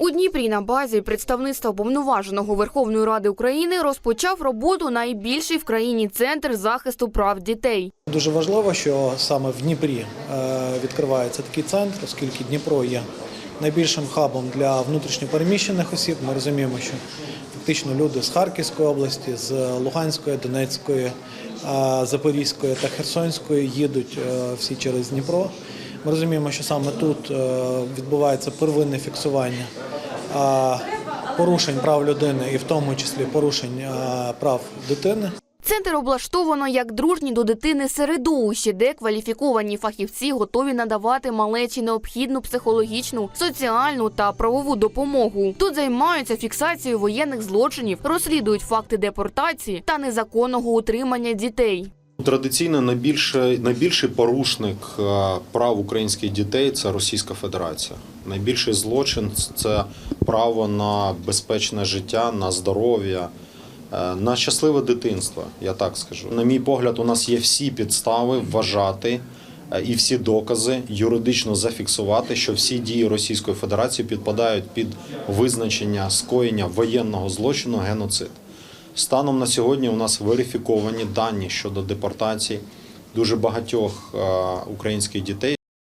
У Дніпрі на базі представництва повноваженого Верховної Ради України розпочав роботу найбільший в країні центр захисту прав дітей. Дуже важливо, що саме в Дніпрі е, відкривається такий центр, оскільки Дніпро є найбільшим хабом для внутрішньопереміщених осіб. Ми розуміємо, що фактично люди з Харківської області, з Луганської, Донецької, е, Запорізької та Херсонської їдуть е, всі через Дніпро. Ми розуміємо, що саме тут відбувається первинне фіксування порушень прав людини і в тому числі порушень прав дитини. Центр облаштовано як дружні до дитини середовище, де кваліфіковані фахівці готові надавати малечі необхідну психологічну, соціальну та правову допомогу. Тут займаються фіксацією воєнних злочинів, розслідують факти депортації та незаконного утримання дітей. Традиційно найбільший, найбільший порушник е, прав українських дітей це Російська Федерація. Найбільший злочин це право на безпечне життя, на здоров'я, е, на щасливе дитинство. Я так скажу. На мій погляд, у нас є всі підстави вважати е, і всі докази юридично зафіксувати, що всі дії Російської Федерації підпадають під визначення скоєння воєнного злочину геноцид. Станом на сьогодні у нас верифіковані дані щодо депортації дуже багатьох е, українських дітей.